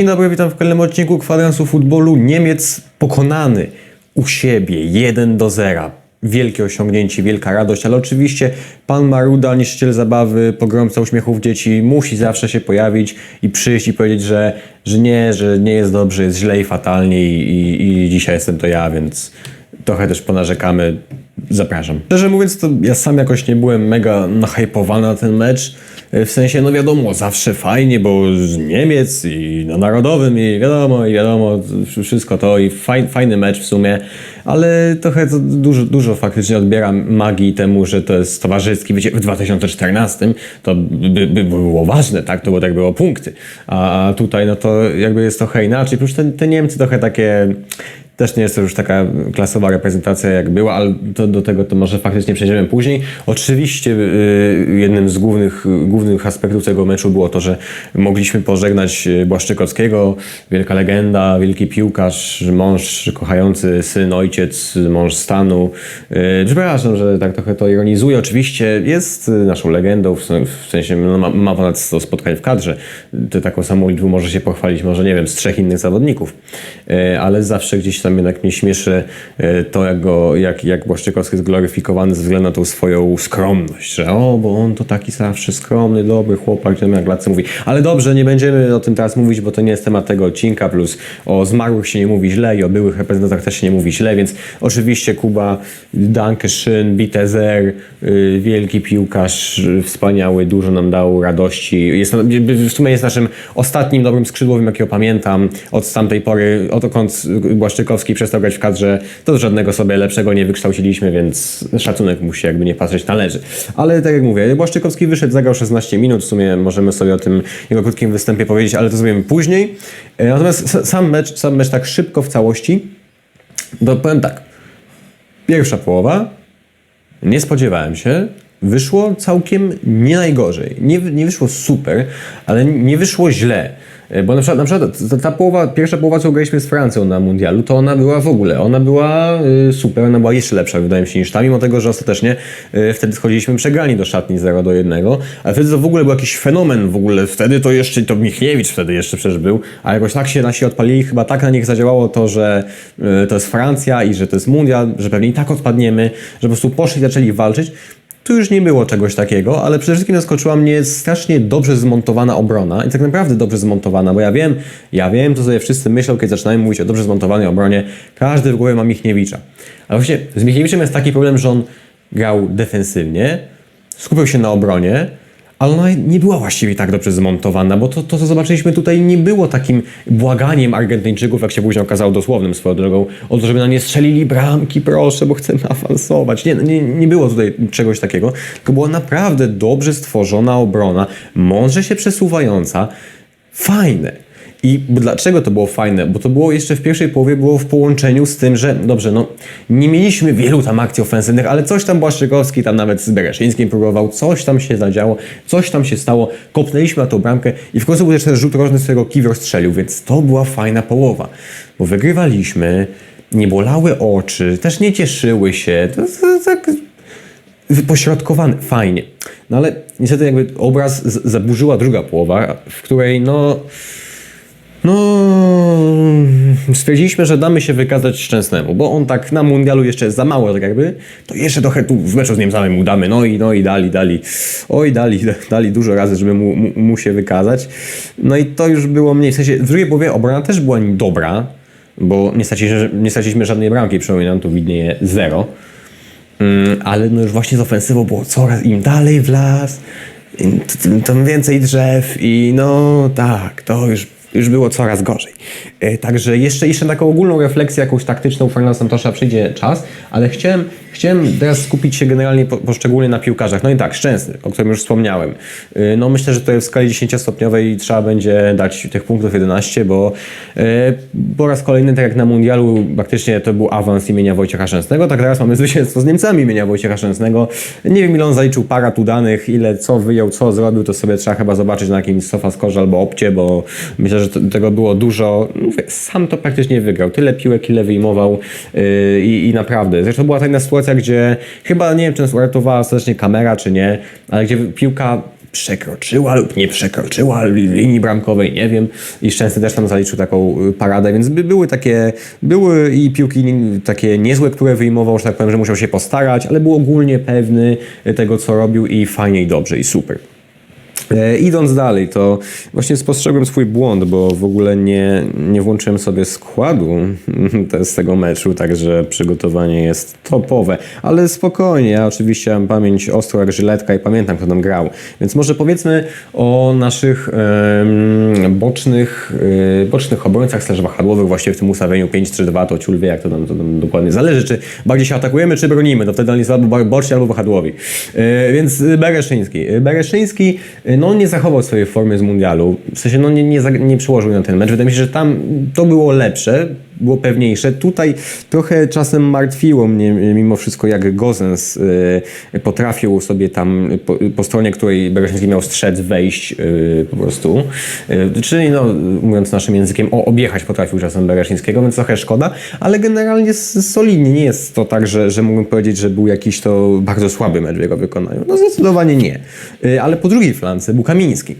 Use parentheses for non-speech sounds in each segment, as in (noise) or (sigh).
Dzień dobry, witam w kolejnym odcinku kwadransu futbolu. Niemiec pokonany u siebie 1 do 0. Wielkie osiągnięcie, wielka radość, ale oczywiście pan Maruda, niszczyciel zabawy, pogromca uśmiechów dzieci, musi zawsze się pojawić i przyjść i powiedzieć, że, że nie, że nie jest dobrze, jest źle i fatalnie i, i, i dzisiaj jestem to ja, więc trochę też ponarzekamy. Zapraszam. Szczerze mówiąc, to ja sam jakoś nie byłem mega nahypowany na ten mecz. W sensie, no wiadomo, zawsze fajnie, bo z Niemiec i na Narodowym i wiadomo, i wiadomo, wszystko to i faj, fajny mecz w sumie, ale trochę dużo, dużo faktycznie odbieram magii temu, że to jest towarzyski. Wiecie, w 2014 to by, by było ważne, tak? To bo tak było punkty. A tutaj, no to jakby jest trochę inaczej. Plus te, te Niemcy trochę takie też nie jest to już taka klasowa reprezentacja jak była, ale to, do tego to może faktycznie przejdziemy później. Oczywiście y, jednym z głównych, głównych aspektów tego meczu było to, że mogliśmy pożegnać y, Błaszczykowskiego, wielka legenda, wielki piłkarz, mąż, kochający syn, ojciec, mąż stanu. Y, Przepraszam, że tak trochę to ironizuję. Oczywiście jest naszą legendą, w sen- w sensie no, ma, ma ponad 100 spotkań w kadrze. To taką samą liczbą może się pochwalić, może nie wiem, z trzech innych zawodników. Ale zawsze gdzieś tam jednak mnie śmieszy e, to, jak, go, jak, jak Błaszczykowski jest gloryfikowany ze względu na tą swoją skromność, że o, bo on to taki zawsze skromny, dobry chłopak, że jak Lacy mówi. Ale dobrze, nie będziemy o tym teraz mówić, bo to nie jest temat tego odcinka, plus o zmarłych się nie mówi źle i o byłych reprezentantach też się nie mówi źle, więc oczywiście Kuba, Danke Szyn, Bitezer, y, wielki piłkarz, wspaniały, dużo nam dał radości. Jest, w sumie jest naszym ostatnim dobrym skrzydłowym, jakiego pamiętam. Od tamtej pory, odkąd Błaszczykowski przestał grać w kadrze, to żadnego sobie lepszego nie wykształciliśmy, więc szacunek mu się jakby nie patrzeć należy. Ale tak jak mówię, Błaszczykowski wyszedł, zagrał 16 minut, w sumie możemy sobie o tym jego krótkim występie powiedzieć, ale to zrobimy później. E, Natomiast sam mecz, sam mecz tak szybko w całości, to powiem tak. Pierwsza połowa, nie spodziewałem się. Wyszło całkiem nie najgorzej. Nie, nie wyszło super, ale nie wyszło źle. E, Bo na przykład, na przykład ta, ta połowa, pierwsza połowa, co graliśmy z Francją na mundialu, to ona była w ogóle, ona była y, super, ona była jeszcze lepsza, wydaje mi się, niż ta, mimo tego, że ostatecznie y, wtedy schodziliśmy przegrani do szatni 0 do 1, a wtedy to w ogóle był jakiś fenomen w ogóle, wtedy to jeszcze, to Michniewicz wtedy jeszcze przecież był, a jakoś tak się nasi odpalili, chyba tak na nich zadziałało to, że y, to jest Francja i że to jest mundial, że pewnie i tak odpadniemy, że po prostu poszli i zaczęli walczyć, tu już nie było czegoś takiego, ale przede wszystkim zaskoczyła mnie strasznie dobrze zmontowana obrona i tak naprawdę dobrze zmontowana, bo ja wiem, ja wiem, co sobie wszyscy myślą, kiedy zaczynają mówić o dobrze zmontowanej obronie. Każdy w głowie ma Michniewicza. Ale właśnie z Michniewiczem jest taki problem, że on grał defensywnie, skupiał się na obronie, ale ona nie była właściwie tak dobrze zmontowana, bo to, to, co zobaczyliśmy tutaj, nie było takim błaganiem Argentyńczyków, jak się później okazało dosłownym swoją drogą, o to, żeby na nie strzelili bramki, proszę, bo chcemy awansować. Nie, nie, nie było tutaj czegoś takiego, tylko była naprawdę dobrze stworzona obrona, mądrze się przesuwająca, fajne. I dlaczego to było fajne? Bo to było jeszcze w pierwszej połowie było w połączeniu z tym, że dobrze, no nie mieliśmy wielu tam akcji ofensywnych, ale coś tam Błaszczykowski tam nawet z Bereszyńskim próbował, coś tam się zadziało, coś tam się stało, kopnęliśmy na tą bramkę i w końcu był też ten rzut rożny, z którego Kiwior strzelił, więc to była fajna połowa, bo wygrywaliśmy, nie bolały oczy, też nie cieszyły się, to, tak wypośrodkowany, fajnie. No ale niestety jakby obraz zaburzyła druga połowa, w której no... No, stwierdziliśmy, że damy się wykazać Szczęsnemu, bo on tak na mundialu jeszcze jest za mało, tak jakby, to jeszcze trochę tu w meczu z Niemcami mu damy, no i, no i dali, dali, oj dali, (laughs) dali dużo razy, żeby mu, mu, mu się wykazać. No i to już było mniej, w sensie w drugiej połowie obrona też była dobra, bo nie straciliśmy, nie straciliśmy żadnej bramki, przypominam, tu widnieje zero. Mm, ale no już właśnie z ofensywą było coraz im dalej w las, tym więcej drzew i no tak, to już, już było coraz gorzej. E, Także jeszcze, jeszcze taką ogólną refleksję, jakąś taktyczną Fernanda Santosza przyjdzie czas, ale chciałem, chciałem teraz skupić się generalnie po, poszczególnie na piłkarzach. No i tak, Szczęsny, o którym już wspomniałem. E, No myślę, że tutaj w skali 10-stopniowej trzeba będzie dać tych punktów 11, bo e, po raz kolejny, tak jak na mundialu, praktycznie to był awans imienia Wojciecha Szczęsnego, tak teraz mamy (laughs) zwycięstwo z Niemcami imienia Wojciecha Szczęsnego. Nie wiem ile on zaliczył para tu danych, ile co wyjął, co zrobił, to sobie trzeba chyba zobaczyć na jakimś sofaskorze albo opcie, bo myślę, że to, tego było dużo. Mówię, sam to praktycznie wygrał. Tyle piłek, ile wyjmował yy, i, i naprawdę. Zresztą była taka sytuacja, gdzie chyba, nie wiem, czy nas uratowała serdecznie kamera, czy nie, ale gdzie piłka przekroczyła lub nie przekroczyła linii bramkowej, nie wiem. I Szczęsny też tam zaliczył taką y, paradę, więc by, były takie, były i piłki takie niezłe, które wyjmował, że tak powiem, że musiał się postarać, ale był ogólnie pewny tego, co robił i fajnie i dobrze i super. E, idąc dalej, to właśnie spostrzegłem swój błąd, bo w ogóle nie, nie włączyłem sobie składu (laughs) z tego meczu, także przygotowanie jest topowe. Ale spokojnie, ja oczywiście mam pamięć ostro jak żyletka i pamiętam, kto tam grał. Więc może powiedzmy o naszych bocznych, e, bocznych obrońcach slash wahadłowych właśnie w tym ustawieniu 5-3-2, to ciul wie jak to tam, to dokładnie zależy, czy bardziej się atakujemy, czy bronimy, to wtedy on jest albo boczni, albo wahadłowi. E, Więc Bereszyński. Bereszyński, no nie zachował swojej formy z mundialu, w sensie no nie, nie, nie przełożył na ten mecz. Wydaje mi się, że tam to było lepsze, było pewniejsze. Tutaj trochę czasem martwiło mnie mimo wszystko, jak Gozens y, potrafił sobie tam po, po stronie, której Bereszyński miał strzec, wejść po prostu. Czyli no, mówiąc naszym językiem, o, objechać potrafił czasem Bereszyńskiego, więc trochę szkoda, ale generalnie solidnie. Nie jest to tak, że, że mógłbym powiedzieć, że był jakiś to bardzo słaby mecz w jego wykonaniu. No zdecydowanie nie. Ale po drugiej flance był Kamiński.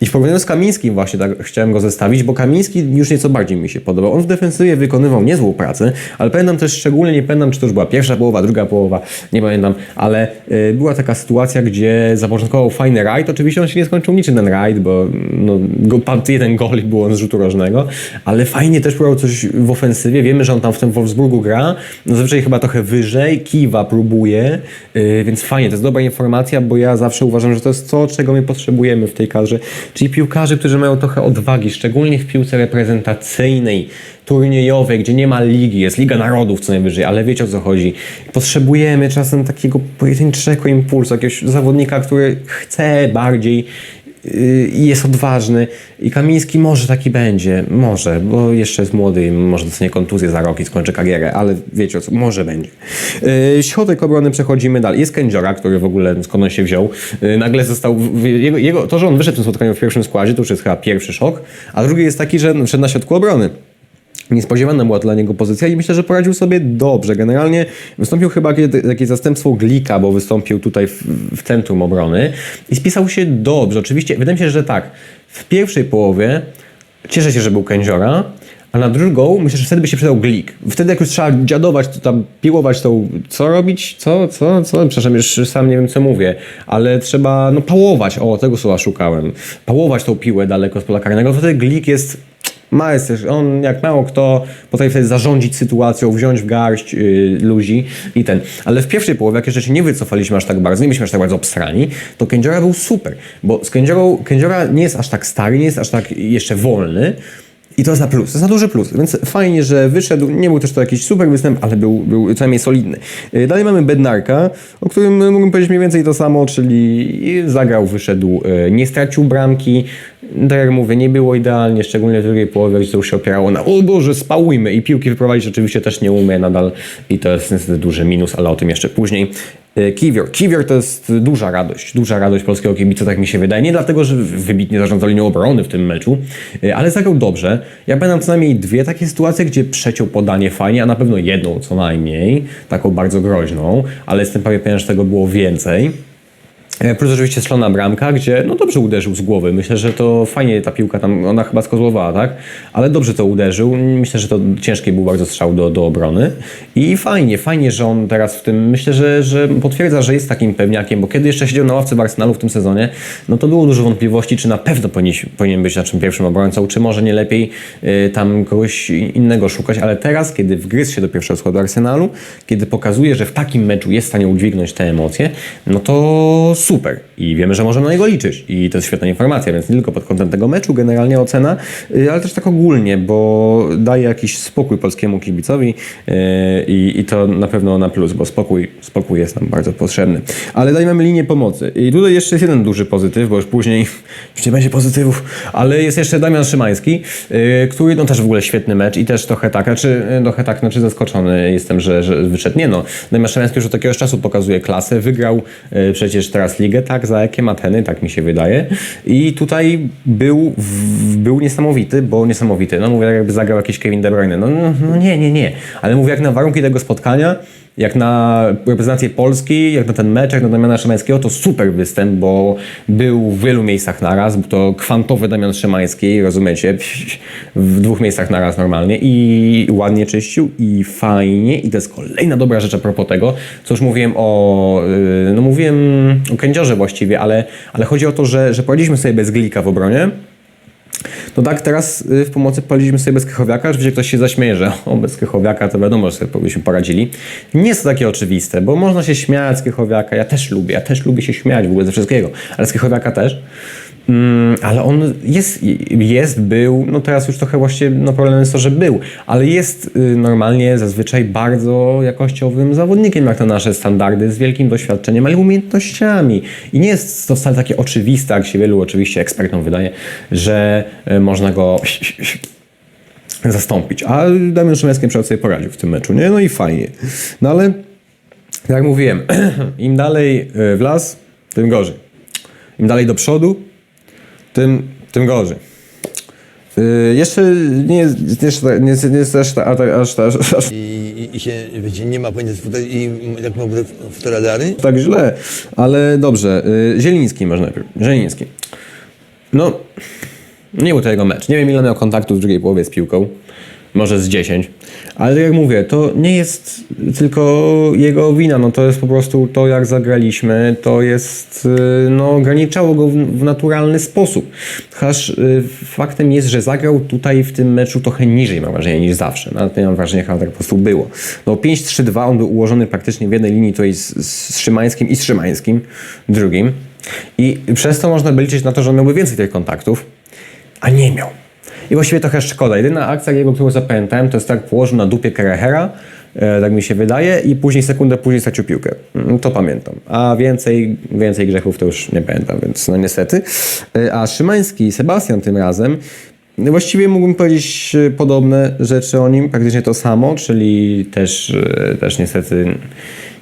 I w porównaniu z Kamińskim właśnie tak chciałem go zestawić, bo Kamiński już nieco bardziej mi się podobał. On w defensywie wykonywał niezłą pracę, ale pamiętam też szczególnie, nie pamiętam czy to już była pierwsza połowa, druga połowa, nie pamiętam, ale y, była taka sytuacja, gdzie zapoczątkował fajny rajd. Oczywiście on się nie skończył niczym ten rajd, bo no, go, jeden gol i było on z rzutu rożnego, ale fajnie też próbował coś w ofensywie. Wiemy, że on tam w tym Wolfsburgu gra, no zazwyczaj chyba trochę wyżej, kiwa próbuje, y, więc fajnie, to jest dobra informacja, bo ja zawsze uważam, że to jest to, czego my potrzebujemy w tej kadrze, czyli piłkarzy, którzy mają trochę odwagi, szczególnie w piłce reprezentacyjnej, turniejowej, gdzie nie ma ligi, jest Liga Narodów co najwyżej, ale wiecie o co chodzi. Potrzebujemy czasem takiego pojedynczego impulsu, jakiegoś zawodnika, który chce bardziej yy, i jest odważny. I Kamiński może taki będzie, może, bo jeszcze jest młody i może dostanie kontuzję za rok i skończy karierę, ale wiecie o co, może będzie. Yy, środek obrony przechodzimy dalej. Jest Kędziora, który w ogóle skąd on się wziął. Yy, nagle został, jego, jego, to, że on wyszedł w tym spotkaniu w pierwszym składzie, to już jest chyba pierwszy szok, a drugi jest taki, że wszedł na środku obrony. Niespodziewana była dla niego pozycja i myślę, że poradził sobie dobrze. Generalnie wystąpił chyba jakieś zastępstwo Glika, bo wystąpił tutaj w, w centrum obrony i spisał się dobrze. Oczywiście, wydaje mi się, że tak, w pierwszej połowie cieszę się, że był Kędziora, a na drugą myślę, że wtedy by się przydał Glik. Wtedy jak już trzeba dziadować, to tam piłować tą, co robić, co, co, co, przepraszam, już sam nie wiem co mówię, ale trzeba, no pałować, o, tego słowa szukałem, pałować tą piłę daleko z pola karnego, wtedy Glik jest ma jest też, on jak mało kto potrafi wtedy zarządzić sytuacją, wziąć w garść yy, ludzi i ten. Ale w pierwszej połowie, jak jeszcze się nie wycofaliśmy aż tak bardzo, nie byliśmy aż tak bardzo obstrani, to Kędziora był super, bo z Kędziorą, Kędziora nie jest aż tak stary, nie jest aż tak jeszcze wolny, i to jest na plus, to jest na duży plus, więc fajnie, że wyszedł, nie był też to jakiś super występ, ale był, był co najmniej solidny. Yy, Dalej mamy Bednarka, o którym mógłbym powiedzieć mniej więcej to samo, czyli zagrał, wyszedł, yy, nie stracił bramki, tak jak mówię, nie było idealnie, szczególnie w drugiej połowie, gdzie to już się opierało na o Boże, spałujmy i piłki wyprowadzić oczywiście też nie umie nadal i to jest niestety duży minus, ale o tym jeszcze później. E, Kiwior. Kiwior to jest duża radość, duża radość polskiego kibica, tak mi się wydaje. Nie dlatego, że wybitnie zarządzał linią obrony w tym meczu, e, ale zagrał dobrze. Ja pamiętam co najmniej dwie takie sytuacje, gdzie przeciął podanie fajnie, a na pewno jedną co najmniej, taką bardzo groźną, ale jestem pewien, że tego było więcej. E, Plus oczywiście strzelona bramka, gdzie no dobrze uderzył z głowy. Myślę, że to fajnie ta piłka tam, ona chyba skozłowała, tak? Ale dobrze to uderzył. Myślę, że to ciężki był bardzo strzał do, do obrony. I fajnie, fajnie, że on teraz w tym, myślę, że, że potwierdza, że jest takim pewniakiem, bo kiedy jeszcze siedział na ławce Arsenalu w tym sezonie, no to było dużo wątpliwości, czy na pewno powinien, powinien być naszym pierwszym obrońcą, czy może nie lepiej y, tam kogoś innego szukać, ale teraz, kiedy wgryzł się do pierwszego składu Arsenalu, kiedy pokazuje, że w takim meczu jest w stanie udźwignąć te emocje, no to super. I wiemy, że możemy na niego liczyć. I to jest świetna informacja, więc nie tylko pod kątem tego meczu, generalnie ocena, y, ale też tak ogólnie, bo daje jakiś spokój polskiemu kibicowi y, i, i to na pewno na plus, bo spokój, spokój jest nam bardzo potrzebny. Ale dalej mamy linię pomocy. I tutaj jeszcze jest jeden duży pozytyw, bo już później (laughs) już nie będzie pozytywów, ale jest jeszcze Damian Szymański, y, który no też w ogóle świetny mecz i też trochę tak, czy trochę tak, znaczy zaskoczony jestem, że, że wyszedł. Nie no, Damian Szymański już od jakiegoś czasu pokazuje klasę, wygrał przecież teraz ligę, tak, za jakie Ateny, tak mi się wydaje. I tutaj był, w, był niesamowity, bo niesamowity, no mówię, jakby zagrał jakiś Kevin De Bruyne. No, no, no nie, nie, nie, ale mówię, jak na warunki tego spotkania, jak na reprezentację Polski, jak na ten mecz, jak na Damiana Szymańskiego, to super występ, bo był w wielu miejscach naraz, był to kwantowy Damian Szymański, rozumiecie, w dwóch miejscach naraz normalnie i ładnie czyścił i fajnie. I to jest kolejna dobra rzecz a propos tego, co już mówiłem o, yy, no mówiłem o kędziorze właściwie, ale, ale chodzi o to, że, że poradziliśmy sobie bez Glika w obronie, no tak, teraz y, w pomocy poradziliśmy sobie bez Krychowiaka. Oczywiście ktoś się zaśmieje, że o, bez Krychowiaka to wiadomo, że sobie byśmy poradzili. Nie jest to takie oczywiste, bo można się śmiać z Krychowiaka. Ja też lubię, ja też lubię się śmiać w ogóle ze wszystkiego, ale z Krychowiaka też. Mm, ale on jest, jest, był, no teraz już trochę właśnie, no problem jest to, że był, ale jest y, normalnie zazwyczaj bardzo jakościowym zawodnikiem, jak na nasze standardy, z wielkim doświadczeniem, ale umiejętnościami. I nie jest to wcale takie oczywiste, jak się wielu oczywiście ekspertom wydaje, że y, można go (sniffs) zastąpić. A Damian Szymański przykład sobie poradził w tym meczu, nie? No i fajnie. No ale, jak mówiłem, (clears throat) im dalej y, w las, tym gorzej. Im dalej do przodu, tym, tym gorzej. Yy, jeszcze nie jest, jeszcze, nie jest, nie jest aż, ta- aż, aż I, i, się, wiecie, nie ma pojęcia, i jak ma fotoradary, tak źle, ale dobrze. Yy, Zieliński może najpierw. Zieliński. No, nie był to jego mecz. Nie wiem, ile miał kontaktu w drugiej połowie z piłką. Może z 10. Ale jak mówię, to nie jest tylko jego wina. No to jest po prostu to, jak zagraliśmy. To jest, yy, no, ograniczało go w, naturalny sposób. Yy, faktem jest, że zagrał tutaj w tym meczu trochę niżej, mam wrażenie, niż zawsze. Nawet nie mam wrażenia, że tak po prostu było. No 5-3-2, on był ułożony praktycznie w jednej linii tutaj z, z Szymańskim i z Szymańskim, drugim. I przez to można by liczyć na to, że on miałby więcej tych kontaktów, a nie miał. I właściwie trochę szkoda. Jedyna akcja jego, którą zapamiętałem, to jest tak położył na dupie Kerehera, e, tak mi się wydaje, i później sekundę później stracił piłkę. Mm, To pamiętam. A więcej, więcej grzechów to już nie pamiętam, więc no niestety. E, A Szymański Sebastian tym razem Właściwie mógłbym powiedzieć e, podobne rzeczy o nim, praktycznie to samo, czyli też, też niestety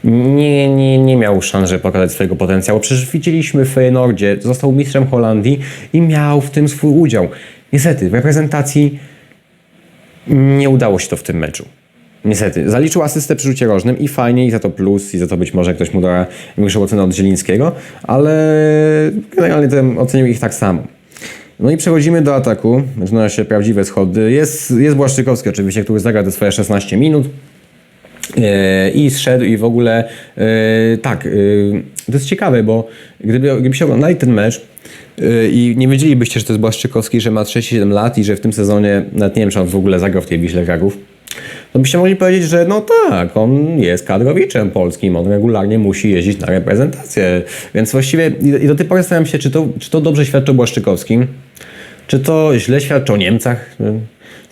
nie, nie, nie miał szans, żeby pokazać swojego potencjału. Przecież widzieliśmy w Feyenoordzie, został mistrzem Holandii i miał w tym swój udział. Niestety, w reprezentacji nie udało się to w tym meczu. Niestety. Zaliczył asystę przy rzucie rożnym i fajnie, i za to plus, i za to być może ktoś mu da większą ocenę od Zielińskiego, ale generalnie to ocenił ich tak samo. No i przechodzimy do ataku. Zaczynają się prawdziwe schody. Jest, jest Błaszczykowski oczywiście, który zagra te swoje 16 minut. E, I zszedł i w ogóle e, tak, e, to jest ciekawe, bo gdyby, gdybyście oglądali ten mecz i nie wiedzielibyście, że to jest Błaszczykowski, że ma 37 lat i że w tym sezonie, nawet nie wiem, czy on w ogóle zagrał w tej Wiśle Kraków, to byście mogli powiedzieć, że no tak, on jest kadrowiczem polskim, on regularnie musi jeździć na reprezentację. Więc właściwie i i do tej pory zastanawiam się, czy to, czy to dobrze świadczy o Błaszczykowskim, czy to źle świadczy o Niemcach?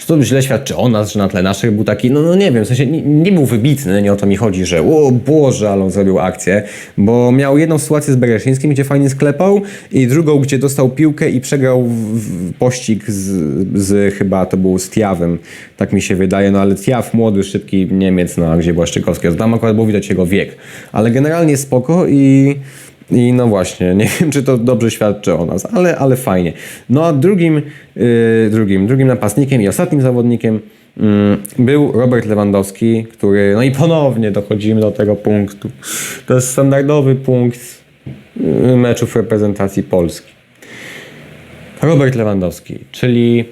To źle świadczy o nas, że na tle naszych był taki, no, no nie wiem, w sensie nie, nie był wybitny, nie o to mi chodzi, że o Boże, ale on zrobił akcję, bo miał jedną sytuację z Bereszyńskim, gdzie fajnie sklepał i drugą, gdzie dostał piłkę i przegrał w, w pościg z, z chyba to był z Tiawem, tak mi się wydaje, no ale Tiaw, młody, szybki Niemiec, no a gdzie Błaszczykowski, tam akurat było widać jego wiek, ale generalnie spoko i i no właśnie, (laughs) nie wiem, czy to dobrze świadczy o nas, ale, ale fajnie. No a drugim, yy, drugim, drugim napastnikiem i ostatnim zawodnikiem yy, był Robert Lewandowski, który, no i ponownie dochodzimy do tego punktu. To jest standardowy punkt yy, meczów reprezentacji Polski. Robert Lewandowski, czyli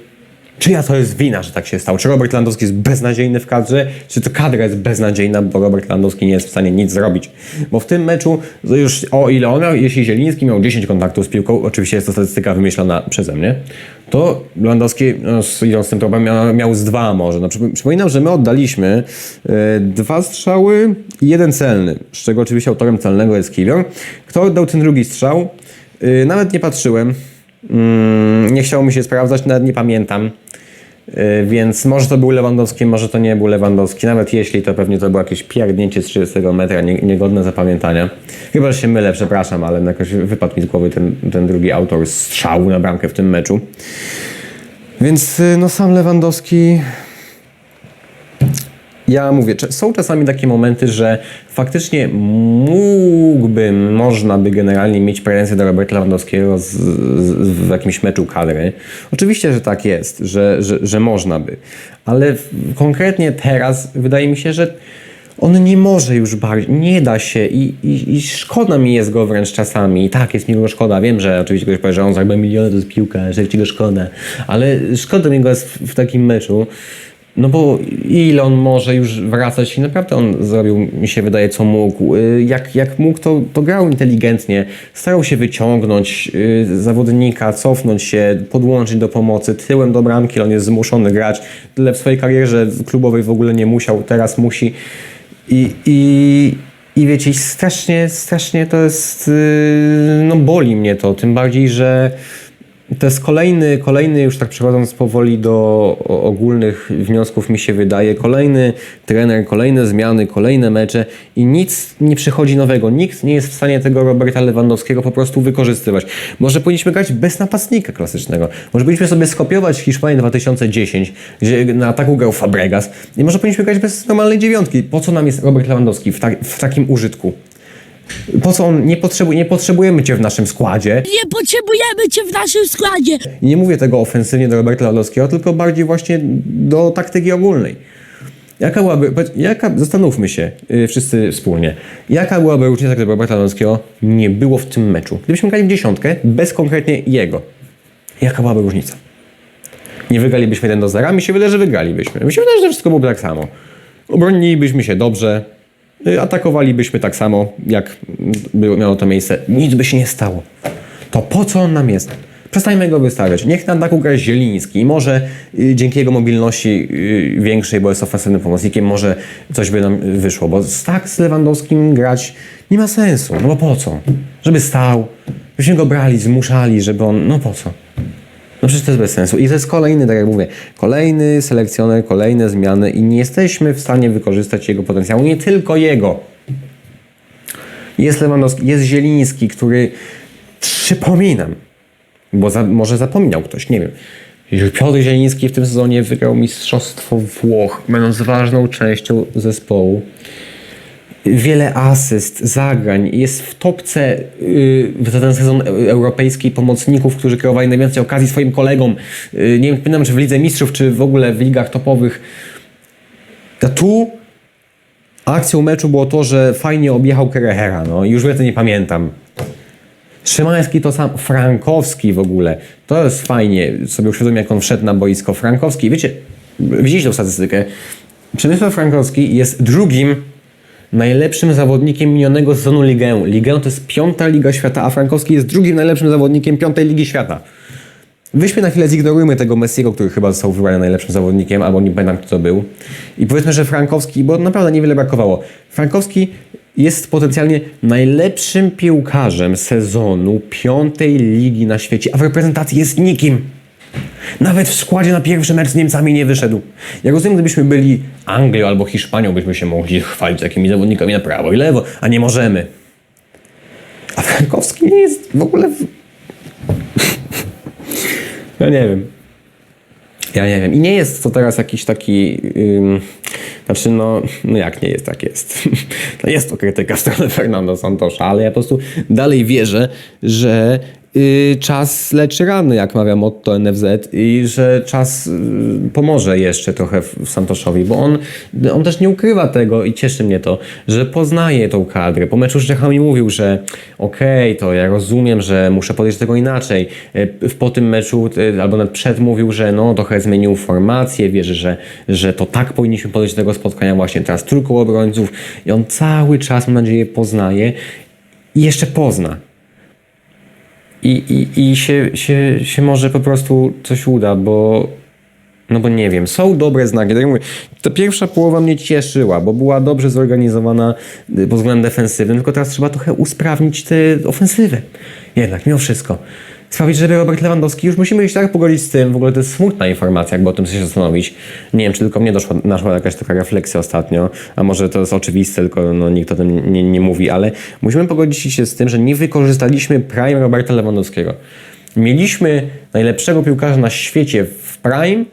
czyja to jest wina, że tak się stało? Czy Robert Lewandowski jest beznadziejny w kadrze, czy to kadra jest beznadziejna, bo Robert Lewandowski nie jest w stanie nic zrobić? Bo w tym meczu, już o ile on miał, jeśli Zieliński miał 10 kontaktów z piłką, oczywiście jest to statystyka wymyślona przeze mnie, to Lewandowski, no, z- tym tropem, miał, miał z dwa może. No, przypo- przypominam, że my oddaliśmy e, dwa strzały i jeden celny, z czego oczywiście autorem celnego jest Kilian. Kto oddał ten drugi strzał? E, nawet nie patrzyłem. Mm, nie chciało mi się sprawdzać, nawet nie pamiętam. Yy, Więc może to był Lewandowski, może to nie był Lewandowski. Nawet jeśli, to pewnie to było jakieś pierdnięcie z 30 metra, nie, niegodne zapamiętania. Chyba, że się mylę, przepraszam, ale jakoś wypadł mi z głowy ten, ten drugi autor strzału na bramkę w tym meczu. Więc yy, no sam Lewandowski ja mówię, są czasami takie momenty, że faktycznie mógłby, można by generalnie mieć pretensje do Roberta Lewandowskiego z, z, w jakimś meczu kadry. Oczywiście, że tak jest, że, że, że można by, ale konkretnie teraz wydaje mi się, że On nie może już bardziej, nie da się i, i, i szkoda mi jest go wręcz czasami. I tak, jest mi go szkoda. Wiem, że oczywiście ktoś powie, że on zarabia miliony, to jest piłka, że ci go szkoda. Ale szkoda mi go jest w, w takim meczu. No bo ile on może już wracać i naprawdę on zrobił, mi się wydaje, co mógł. Y, Jak, jak mógł, to, to grał inteligentnie. Starał się wyciągnąć y, zawodnika, cofnąć się, podłączyć do pomocy, tyłem do bramki. On jest zmuszony grać. Tyle w swojej karierze klubowej w ogóle nie musiał, teraz musi. I, i, i wiecie, strasznie, strasznie to jest, yy, no boli mnie to, tym bardziej, że to jest kolejny, kolejny już tak przechodząc powoli do ogólnych wniosków mi się wydaje, kolejny trener, kolejne zmiany, kolejne mecze i nic nie przychodzi nowego. Nikt nie jest w stanie tego Roberta Lewandowskiego po prostu wykorzystywać. Może powinniśmy grać bez napastnika klasycznego. Może powinniśmy sobie skopiować Hiszpanię 2010, gdzie na ataku grał Fabregas i może powinniśmy grać bez normalnej dziewiątki. Po co nam jest Robert Lewandowski w, tak, w takim użytku? Po co on nie potrzebuje, nie potrzebujemy cię w naszym składzie. Nie potrzebujemy cię w naszym składzie. I nie mówię tego ofensywnie do Roberta Lewandowskiego, tylko bardziej właśnie do taktyki ogólnej. Jaka byłaby, powiedz- jaka, zastanówmy się yy, wszyscy wspólnie, jaka byłaby różnica, gdyby Roberta Lewandowskiego nie było w tym meczu? Gdybyśmy grali w dziesiątkę, bez konkretnie jego. Jaka byłaby różnica? Nie wygralibyśmy 1 do 0, mi się wydaje, że wygralibyśmy. Mi się wydaje, że wszystko byłoby tak samo. Obronilibyśmy się dobrze, atakowalibyśmy tak samo, jak miało to miejsce. Nic by się nie stało. To po co on nam jest? Przestańmy go wystawiać. Niech na ataku gra Zieliński. Może y, dzięki jego mobilności y, większej, bo jest ofensywnym pomocnikiem, może coś by nam wyszło. Bo z- tak z Lewandowskim grać nie ma sensu. No bo po co? Żeby stał, byśmy go brali, zmuszali, żeby on... No po co? No przecież to jest bez sensu. I to jest kolejny, tak jak mówię, kolejny selekcjoner, kolejne zmiany i nie jesteśmy w stanie wykorzystać jego potencjału, nie tylko jego. Jest Lewandowski, jest Zieliński, który przypominam, bo za, może zapominał ktoś, nie wiem. Piotr Zieliński w tym sezonie wygrał Mistrzostwo Włoch, będąc ważną częścią zespołu wiele asyst, zagrań, jest w topce yy, za ten sezon eu- europejskiej pomocników, którzy kreowali najwięcej okazji swoim kolegom. Yy, nie pamiętam, czy w Lidze Mistrzów, czy w ogóle w ligach topowych. A tu akcją meczu było to, że fajnie objechał Kerehera, no już więcej nie pamiętam. Szymański to sam, Frankowski w ogóle. To jest fajnie, sobie uświadomiłem, jak on wszedł na boisko. Frankowski, wiecie, widzicie tą statystykę. Przemysław Frankowski jest drugim najlepszym zawodnikiem minionego sezonu Ligę. Ligę to jest piąta Liga Świata, a Frankowski jest drugim najlepszym zawodnikiem piątej Ligi Świata. Weźmy na chwilę, zignorujmy tego Messiego, który chyba został wybrany najlepszym zawodnikiem, albo nie pamiętam kto to był. I powiedzmy, że Frankowski, bo naprawdę niewiele brakowało. Frankowski jest potencjalnie najlepszym piłkarzem sezonu piątej ligi na świecie, a w reprezentacji jest nikim. Nawet w składzie na pierwszy mecz z Niemcami nie wyszedł. Ja rozumiem, gdybyśmy byli Anglią albo Hiszpanią, byśmy się mogli chwalić takimi zawodnikami na prawo i lewo, a nie możemy. A Frankowski nie jest w ogóle... W... (laughs) ja nie wiem. Ja nie wiem. I nie jest to teraz jakiś taki. Znaczy, no, no jak nie jest, tak jest. (laughs) Jest to krytyka w stronę Fernando Santosza, ale ja po prostu dalej wierzę, że czas leczy rany, jak mawia motto NFZ, i że czas y, pomoże jeszcze trochę Santoszowi, bo on, on też nie ukrywa tego i cieszy mnie to, że poznaje tą kadrę. Po meczu z Czechami mówił, że okej, to ja rozumiem, że muszę podejść do tego inaczej. Y, Po tym meczu, y, albo nawet przed, mówił, że no trochę zmienił formację, wierzy, że, że to tak powinniśmy podejść do tego spotkania właśnie teraz trójką obrońców i on cały czas, mam nadzieję, poznaje i jeszcze pozna. I, i, i się, się, się może po prostu coś uda, bo no bo nie wiem, są dobre znaki. Tak jak mówię, ta pierwsza połowa mnie cieszyła, bo była dobrze zorganizowana y, pod względem defensywnym, tylko teraz trzeba trochę usprawnić tę ofensywę. Jednak, mimo wszystko. Sprawić, żeby Robert Lewandowski, już musimy się tak pogodzić z tym, w ogóle to jest smutna informacja, jakby o tym się zastanowić. Nie wiem, czy tylko mnie doszła, naszła jakaś taka refleksja ostatnio, a może to jest oczywiste, tylko no, nikt o tym nie, nie mówi, ale musimy pogodzić się z tym, że nie wykorzystaliśmy prime Roberta Lewandowskiego. Mieliśmy najlepszego piłkarza na świecie w prime,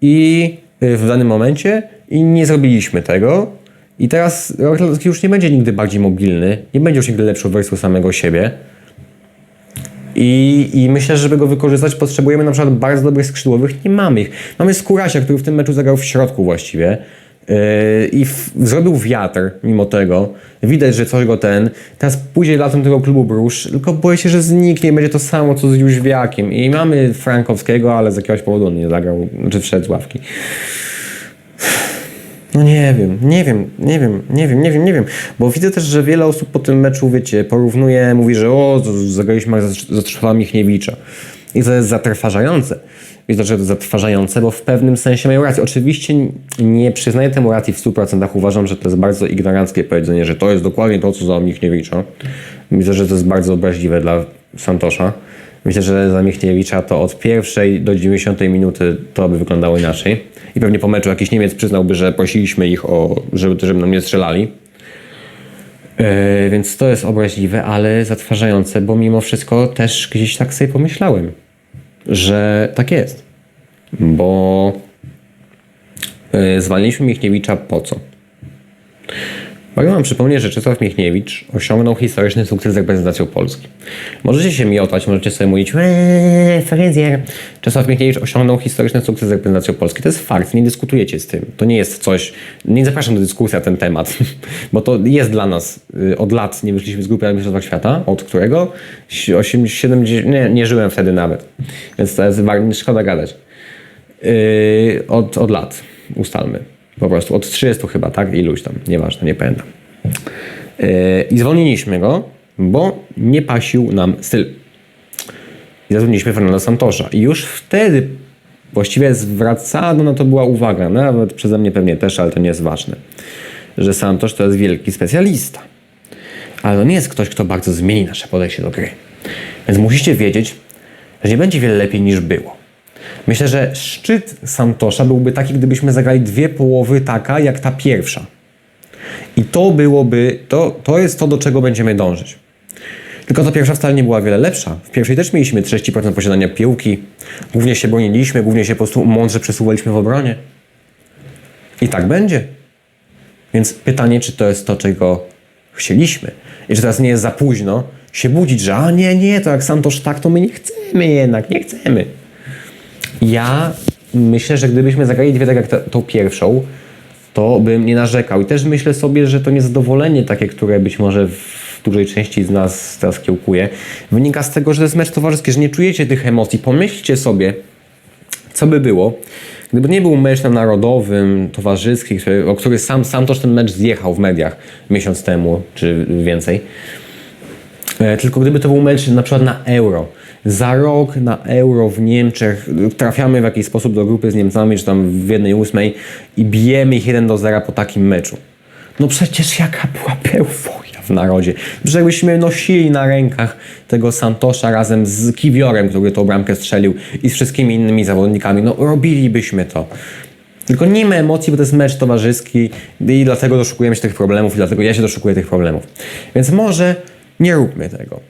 i y, w danym momencie i nie zrobiliśmy tego. I teraz Robert Lewandowski już nie będzie nigdy bardziej mobilny, nie będzie już nigdy lepszą wersją samego siebie. I, I myślę, że żeby go wykorzystać, potrzebujemy na przykład bardzo dobrych skrzydłowych. Nie mamy ich. Mamy Skurasia, który w tym meczu zagrał w środku właściwie. Yy, I w, zrobił wiatr mimo tego. Widać, że coś go ten. Teraz pójdzie latem tego klubu Brusz, tylko boję się, że zniknie. Będzie to samo co z Jóźwiakiem. I mamy Frankowskiego, ale z jakiegoś powodu on nie zagrał, znaczy wszedł z ławki. No nie wiem, nie wiem, nie wiem, nie wiem, nie wiem, nie wiem. Bo widzę też, że wiele osób po tym meczu, wiecie, porównuje, mówi, że o, zagraliśmy za, za Czesława Michniewicza. I to jest zatrważające. Widzę, że to zatrważające, bo w pewnym sensie mają rację. Oczywiście nie przyznaję temu racji w 100%. Uważam, że to jest bardzo ignoranckie powiedzenie, że to jest dokładnie to, co za Michniewicza. Myślę, że to jest bardzo obraźliwe dla Santosza. Myślę, że za Michniewicza to od pierwszej do 90 minuty to by wyglądało inaczej. I pewnie po meczu jakiś Niemiec przyznałby, że prosiliśmy ich o, żeby, żeby nam nie strzelali. Yy, więc to jest obraźliwe, ale zatrważające, bo mimo wszystko też gdzieś tak sobie pomyślałem, że tak jest. Bo yy, zwaliliśmy Michniewicza po co? Wam przypomnieć, że Czesław Michniewicz osiągnął historyczny sukces z reprezentacją Polski. Możecie się miotać, możecie sobie mówić eee, fryzjer. Czesław Michniewicz osiągnął historyczny sukces z reprezentacją Polski. To jest fakt, nie dyskutujecie z tym. To nie jest coś, nie zapraszam do dyskusji na ten temat, (laughs) bo to jest dla nas. y, Od lat nie wyszliśmy z grupy Mistrzostwa Świata, od którego 8, 70, nie, nie żyłem wtedy nawet, więc to jest, szkoda gadać. Yy, od, od lat, ustalmy. Po prostu, od 30 chyba, tak? Iluś tam, nieważne, nie pamiętam. Yy, I zwolniliśmy go, bo nie pasił nam styl. I zatrudniliśmy Fernando Santosza. I już wtedy właściwie zwracano na to była uwaga, nawet przeze mnie pewnie też, ale to nie jest ważne, że Santosz to jest wielki specjalista. Ale to nie jest ktoś, kto bardzo zmieni nasze podejście do gry. Więc musicie wiedzieć, że nie będzie wiele lepiej niż było. Myślę, że szczyt Santosza byłby taki, gdybyśmy zagrali dwie połowy taka, jak ta pierwsza. I to byłoby, to, to jest to, do czego będziemy dążyć. Tylko ta pierwsza wcale nie była wiele lepsza. W pierwszej też mieliśmy 30% posiadania piłki, głównie się broniliśmy, głównie się po prostu mądrze przesuwaliśmy w obronie. I tak będzie. Więc pytanie, czy to jest to, czego chcieliśmy. I czy teraz nie jest za późno się budzić, że a nie, nie, to jak Santosz tak, to my nie chcemy jednak, nie chcemy. Ja myślę, że gdybyśmy zagrali dwie tak jak tą pierwszą, to bym nie narzekał. I też myślę sobie, że to niezadowolenie takie, które być może w dużej części z nas teraz kiełkuje, wynika z tego, że to jest mecz towarzyski, że nie czujecie tych emocji. Pomyślcie sobie, co by było, gdyby nie był mecz tam narodowym, towarzyski, o który sam, sam też ten mecz zjechał w mediach miesiąc temu, czy więcej. E, Tylko gdyby to był mecz na przykład na Euro. Za rok na Euro w Niemczech trafiamy w jakiś sposób do grupy z Niemcami, czy tam w jednej ósmej i bijemy ich 1 do 0 po takim meczu. No przecież jaka byłaby euforia w narodzie. Żebyśmy nosili na rękach tego Santosza razem z Kiwiorem, który tą bramkę strzelił i z wszystkimi innymi zawodnikami. No robilibyśmy to. Tylko nie ma emocji, bo to jest mecz towarzyski i dlatego doszukujemy się tych problemów i dlatego ja się doszukuję tych problemów. Więc może nie róbmy tego.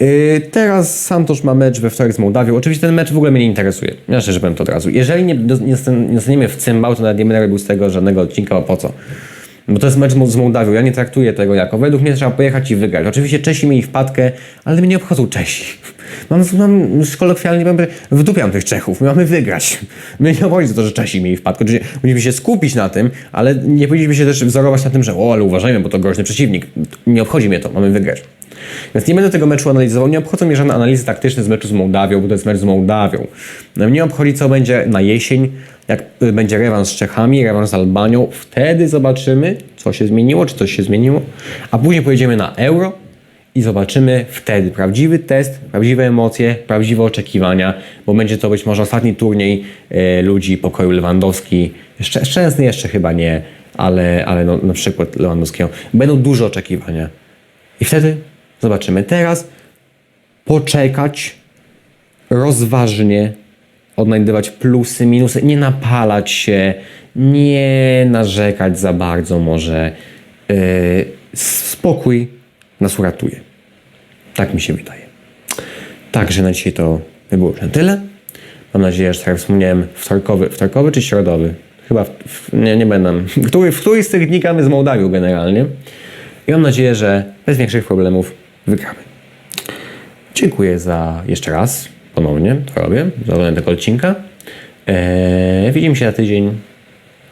Yy, teraz Santosz ma mecz we wtorek z Mołdawią. Oczywiście ten mecz w ogóle mnie nie interesuje. Ja szczerze powiem to od razu. Jeżeli nie, nie, nie w cymbał, to nawet nie będę robił z tego żadnego odcinka, bo po co? Bo to jest mecz z Mołdawią. Ja nie traktuję tego jako. Według mnie trzeba pojechać i wygrać. Oczywiście Czesi mieli wpadkę, ale mnie nie obchodzą Czesi. (laughs) Mam, mam kolokwialnie powiem, wdupiam tych Czechów. My mamy wygrać. Mnie nie obchodzi to, że Czesi mieli wpadkę. Oczywiście Powinniśmy się skupić na tym, ale nie powinniśmy się też wzorować na tym, że o, ale uważajmy, bo to groźny przeciwnik. Nie obchodzi mnie to. Mamy wygrać. Więc nie będę tego meczu analizował. Nie obchodzą mnie żadne analizy taktyczne z meczu z Mołdawią, bo to jest mecz z Mołdawią. No, Mnie obchodzi, co będzie na jesień, jak y, będzie rewanż z Czechami, rewanż z Albanią. Wtedy zobaczymy, co się zmieniło, czy coś się zmieniło. A później pojedziemy na Euro i zobaczymy wtedy prawdziwy test, prawdziwe emocje, prawdziwe oczekiwania, bo będzie to być może ostatni turniej e, ludzi pokoju Lewandowski. Szczę, Szczęsny jeszcze chyba nie, ale, ale no, na przykład Lewandowskiego. Będą duże oczekiwania. I wtedy zobaczymy. Teraz poczekać, rozważnie odnajdywać plusy, minusy, nie napalać się, nie narzekać za bardzo może. Yy, spokój nas uratuje. Tak mi się wydaje. Także na dzisiaj to by było już na tyle. Mam nadzieję, że tak jak wspomniałem, wtorkowy, wtorkowy czy środowy? Chyba, w, w, nie, nie będę. Który, w z tych dni gramy z Mołdawią generalnie. I mam nadzieję, że bez większych problemów wygramy. Dziękuję za jeszcze raz, ponownie, to robię, za oglądanie tego odcinka. Eee, widzimy się za tydzień.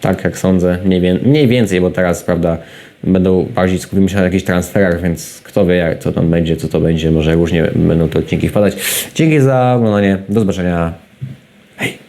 Tak jak sądzę, mniej, wie, mniej więcej, bo teraz, prawda, będą bardziej skupimy się na jakichś transferach, więc kto wie, jak, co tam będzie, co to będzie, może różnie będą te odcinki wpadać. Dzięki za oglądanie, do zobaczenia. Hej!